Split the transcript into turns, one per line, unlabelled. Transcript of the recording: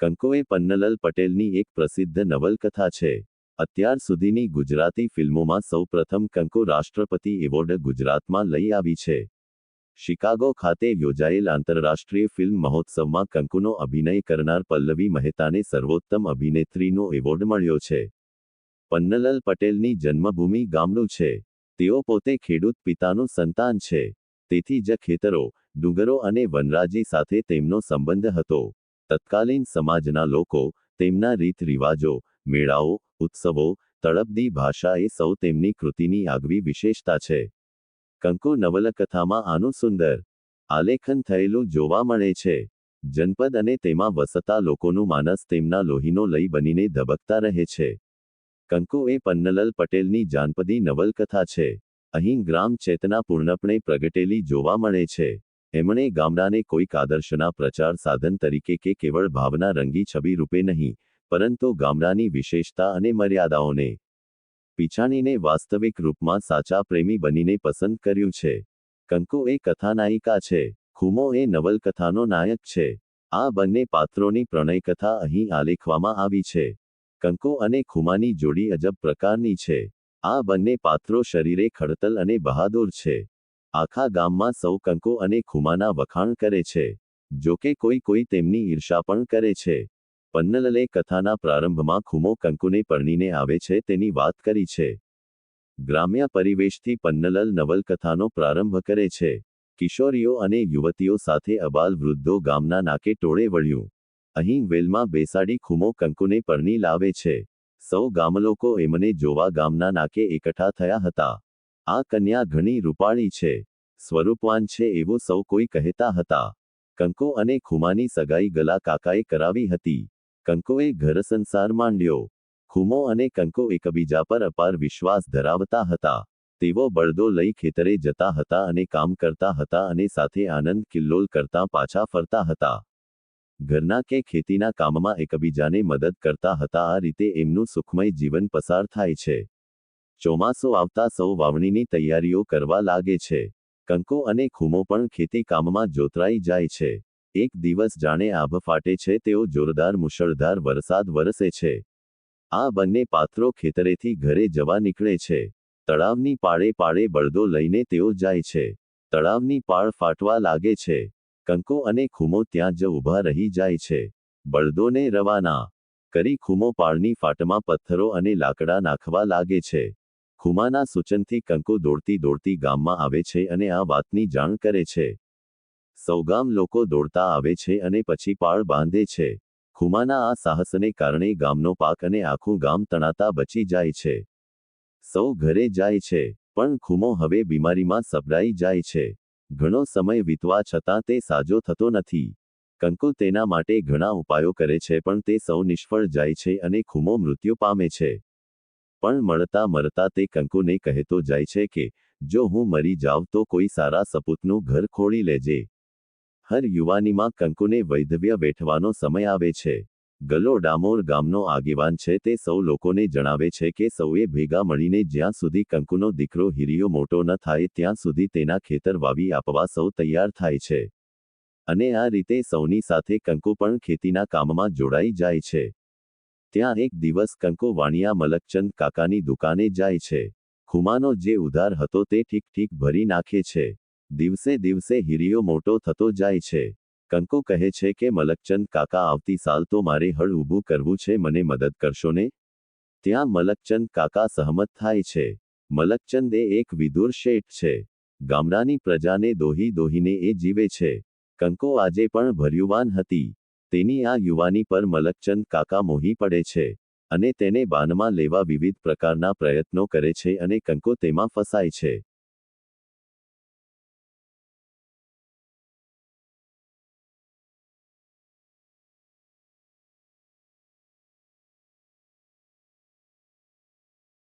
કંકો એ પન્નલલ પટેલની એક પ્રસિદ્ધ નવલકથા છે. અત્યાર સુધીની ગુજરાતી ફિલ્મોમાં સૌપ્રથમ કંકો રાષ્ટ્રપતિ એવોર્ડ ગુજરાતમાં લઈ આવી છે. શિકાગો ખાતે યોજાયેલ આંતરરાષ્ટ્રીય ફિલ્મ મહોત્સવમાં કંકુનો અભિનય કરનાર પલ્લવી મહેતાને સર્વોત્તમ અભિનેત્રીનો એવોર્ડ મળ્યો છે. પન્નલલ પટેલની જન્મભૂમિ ગામનું છે. તેઓ પોતે ખેડૂત પિતાનું સંતાન છે. તેથી જ ખેતરો, ડુંગરો અને વનરાજી સાથે તેમનો સંબંધ હતો. તત્કાલીન સમાજના લોકો, તેમના રીત રિવાજો મેળાઓ, ઉત્સવો, તળપદી ભાષા એ સૌ તેમની કૃતિની આગવી વિશેષતા છે. કંકુ નવલકથામાં આનું સુંદર આલેખન થયેલું જોવા મળે છે. જનપદ અને તેમાં વસતા લોકોનું માનસ તેમના લોહીનો લઈ બનીને ધબકતા રહે છે. કંકુ એ પન્નલલ પટેલની જાનપદી નવલકથા છે. અહીં ગ્રામ ચેતના પૂર્ણપણે પ્રગટેલી જોવા મળે છે. એમણે ગામડાને કોઈક આદર્શના પ્રચાર સાધન તરીકે કે કેવળ ભાવના રંગી છબી રૂપે નહીં, પરંતુ ગામડાની વિશેષતા અને મર્યાદાઓને પીછાણીને વાસ્તવિક રૂપમાં સાચા પ્રેમી બનીને પસંદ કર્યું છે. કંકુ એ કથાનાયિકા છે, ખુમો એ નવલકથાનો નાયક છે. આ બંને પાત્રોની પ્રણયકથા અહીં આલેખવામાં આવી છે. કંકુ અને ખુમાની જોડી અજબ પ્રકારની છે. આ બંને પાત્રો શરીરે ખડતલ અને બહાદુર છે. આખા ગામમાં સૌ કંકો અને ખુમાના વખાણ કરે છે જોકે કોઈ કોઈ તેમની ઈર્ષા પણ કરે છે. પન્નલલે કથાના પ્રારંભમાં ખુમો કંકુને પરણીને આવે છે તેની વાત કરી છે. ગ્રામ્ય પરિવેશથી પન્નલલ નવલકથાનો પ્રારંભ કરે છે. કિશોરીઓ અને યુવતીઓ સાથે અબાલ વૃદ્ધો ગામના નાકે ટોળે વળ્યું. અહીં વેલમાં બેસાડી ખુમો કંકુને પરણી લાવે છે. સૌ ગામલોકો એમને જોવા ગામના નાકે એકઠા થયા હતા. આ કન્યા ઘણી રૂપાળી છે, સ્વરૂપવાન છે એવું સૌ કોઈ કહેતા હતા. કંકો અને ખુમાની સગાઈ ગલા કાકાએ કરાવી હતી. કંકોએ ઘર સંસાર માંડ્યો. ખુમો અને કંકો એકબીજા પર અપાર વિશ્વાસ ધરાવતા હતા. તેઓ બળદો લઈ ખેતરે જતા હતા અને કામ કરતા હતા અને સાથે આનંદ કિલ્લોલ કરતા પાછા ફરતા હતા. ઘરના કે ખેતીના કામમાં એકબીજાને મદદ કરતા હતા આ રીતે એમનું સુખમય જીવન પસાર થાય છે. ચોમાસું આવતા સૌ વાવણીની તૈયારીઓ કરવા લાગે છે. કંકો અને ખુમો પણ ખેતી કામમાં જોતરાઈ જાય છે. એક દિવસ જાણે આભ ફાટે છે, તેઓ જોરદાર મુશળધાર વરસાદ વરસે છે. આ બંને પાત્રો ખેતરેથી ઘરે જવા નીકળે છે. તળાવની પાળે પાળે બળદો લઈને તેઓ જાય છે. તળાવની પાળ ફાટવા લાગે છે. કંકો અને ખુમો ત્યાં જ ઊભા રહી જાય છે. બળદોને રવાના કરી ખુમો પાળની ફાટમાં પથ્થરો અને લાકડા નાખવા લાગે છે. ખુમાના સૂચનથી કંકો દોડતી દોડતી ગામમાં આવે છે અને આ વાતની જાણ કરે છે. સૌગામ લોકો દોડતા આવે છે અને પછી પાળ બાંધે છે. ખુમાના આ સાહસને કારણે ગામનો પાક અને આખું ગામ તણાતા બચી જાય છે. સૌ ઘરે જાય છે, પણ ખુમો હવે બીમારીમાં સપડાઈ જાય છે. ઘણો સમય વીતવા છતાં તે સાજો થતો નથી. કંકુ તેના માટે ઘણા ઉપાયો કરે છે પણ તે સૌ નિષ્ફળ જાય છે અને ખુમો મૃત્યુ પામે છે. પણ મળતા મરતા તે કંકુને કહેતો જાય છે કે, જો હું મરી જાવ તો કોઈ સારા સપૂતનું ઘર ખોળી લેજે. હર યુવાનીમાં કંકુને વૈધવ્ય વેઠવાનો સમય આવે છે. ગલો ડામોર ગામનો આગેવાન છે તે સૌ લોકોને જણાવે છે કે સૌએ ભેગા મળીને જ્યાં સુધી કંકુનો દીકરો હિરિયો મોટો ન થાય ત્યાં સુધી તેના ખેતર વાવી આપવા સૌ તૈયાર થાય છે. અને આ રીતે સૌની સાથે કંકુ પણ ખેતીના કામમાં જોડાઈ જાય છે. ત્યાં એક દિવસ કંકો વાણિયા મલકચંદ કાકાની દુકાને જાય છે. ખુમાનો જે ઉધાર હતો તે ઠીક ઠીક ભરી નાખે છે. દિવસે દિવસે હિરિયો મોટો થતો જાય છે. કંકો કહે છે કે, મલકચંદ કાકા, આવતી સાલ તો મારે હળ ઊભું કરવું છે, મને મદદ કરશો ને? ત્યાં મલકચંદ કાકા સહમત થાય છે. મલકચંદ એ એક વિદુર શેઠ છે. ગામડાની પ્રજાને દોહી દોહીને એ જીવે છે. કંકો આજે પણ ભર્યુવાન હતી. તેની આ યુવાની પર મલકચંદ કાકા મોહી પડે છે અને તેને બાનમાં લેવા વિવિધ પ્રકારના પ્રયત્નો કરે છે અને કંકો તેમાં ફસાય છે.